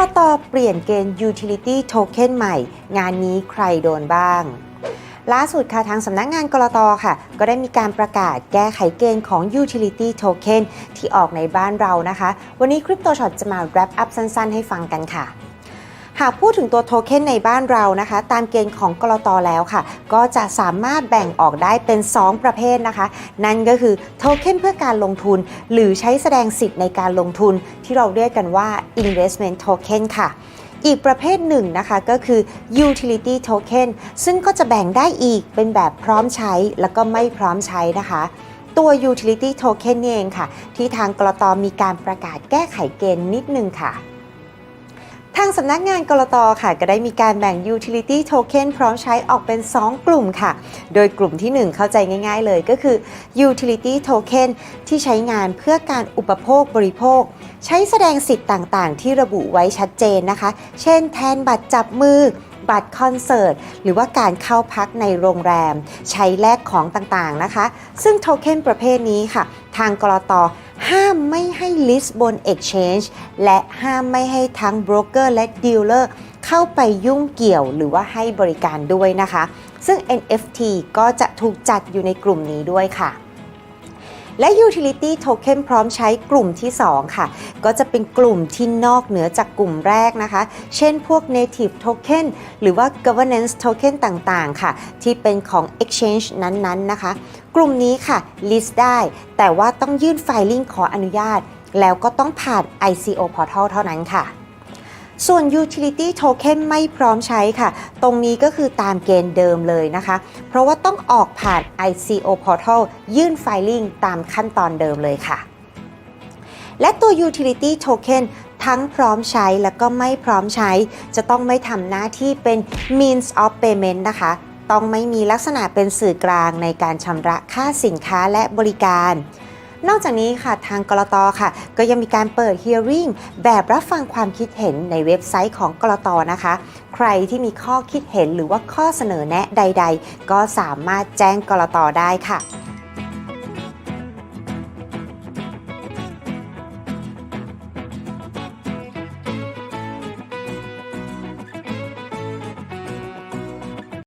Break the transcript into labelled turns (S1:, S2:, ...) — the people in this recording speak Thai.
S1: ลตเปลี่ยนเกณฑ์ Utility Token ใหม่ งานนี้ใครโดนบ้าง ล่าสุดค่ะทางสำนักงานกลตค่ะ ก็ได้มีการประกาศแก้ไขเกณฑ์ของ Utility Token ที่ออกในบ้านเรานะคะ วันนี้ Crypto Shot จะมา wrap up สั้นๆ ให้ฟังกันค่ะ หากพูดถึงตัวโทเค็นในบ้านเรานะคะ ตามเกณฑ์ของกลตแล้วค่ะ ก็จะสามารถแบ่งออกได้เป็น 2 ประเภทนะคะ นั่นก็คือโทเค็นเพื่อการลงทุน หรือใช้แสดงสิทธิ์ในการลงทุน ที่เราเรียกกันว่า investment token ค่ะอีกประเภทหนึ่งนะคะก็คือ utility token ซึ่งก็จะแบ่งได้อีกเป็นแบบพร้อมใช้แล้วก็ไม่พร้อมใช้นะคะ ตัว utility token นี่เองค่ะ ที่ทางกรตมีการประกาศแก้ไขเกณฑ์นิดนึงค่ะ ทางสำนักงานกรตค่ะ ก็ได้มีการแบ่ง utility token พร้อมใช้ออกเป็น 2 กลุ่มค่ะ โดยกลุ่มที่ 1 เข้าใจง่าย ๆ เลยก็คือ utility token ที่ใช้งานเพื่อการอุปโภคบริโภค ใช้แสดงสิทธิ์ต่างๆ ที่ระบุไว้ชัดเจนนะคะ เช่นแทนบัตรจับมือบัตรคอนเสิร์ต หรือว่าการเข้าพักในโรงแรม ใช้แลกของต่างๆนะคะ ซึ่งโทเค็นประเภทนี้ค่ะ ทางกรต ห้ามไม่ให้ลิสต์บน exchange และห้ามไม่ให้ทั้ง broker และ dealer เข้าไปยุ่งเกี่ยวหรือว่าให้บริการด้วยนะคะ ซึ่ง NFT ก็จะถูกจัดอยู่ในกลุ่มนี้ด้วยค่ะ และ Utility Token พร้อมใช้กลุ่มที่ 2 ค่ะ ก็จะเป็นกลุ่มที่นอกเหนือจากกลุ่มแรกนะคะ เช่นพวก Native Token หรือว่า Governance Token ต่างๆ ค่ะ ที่เป็นของ Exchange นั้นๆ นะคะ กลุ่มนี้ค่ะ list ได้ แต่ว่าต้องยื่นไฟลิ่งขออนุญาต แล้วก็ต้องผ่าน ICO Portal เท่านั้นค่ะ ส่วน Utility Token ไม่พร้อมใช้ค่ะ ตรงนี้ก็คือตามเกณฑ์เดิมเลยนะคะ เพราะว่าต้องออกผ่าน ICO Portal ยื่นไฟลิ่งตามขั้นตอนเดิมเลยค่ะ และตัว Utility Token ทั้งพร้อมใช้และก็ไม่พร้อมใช้ จะต้องไม่ทำหน้าที่เป็น means of payment นะคะ ต้องไม่มีลักษณะเป็นสื่อกลางในการชำระค่าสินค้าและบริการ นอกจากนี้ค่ะทางกรตค่ะ ก็ยังมีการเปิด hearing แบบรับฟังความคิดเห็นในเว็บไซต์ของกรตนะคะ ใครที่มีข้อคิดเห็นหรือว่าข้อเสนอแนะใด ๆ ก็สามารถแจ้งกรตได้ค่ะ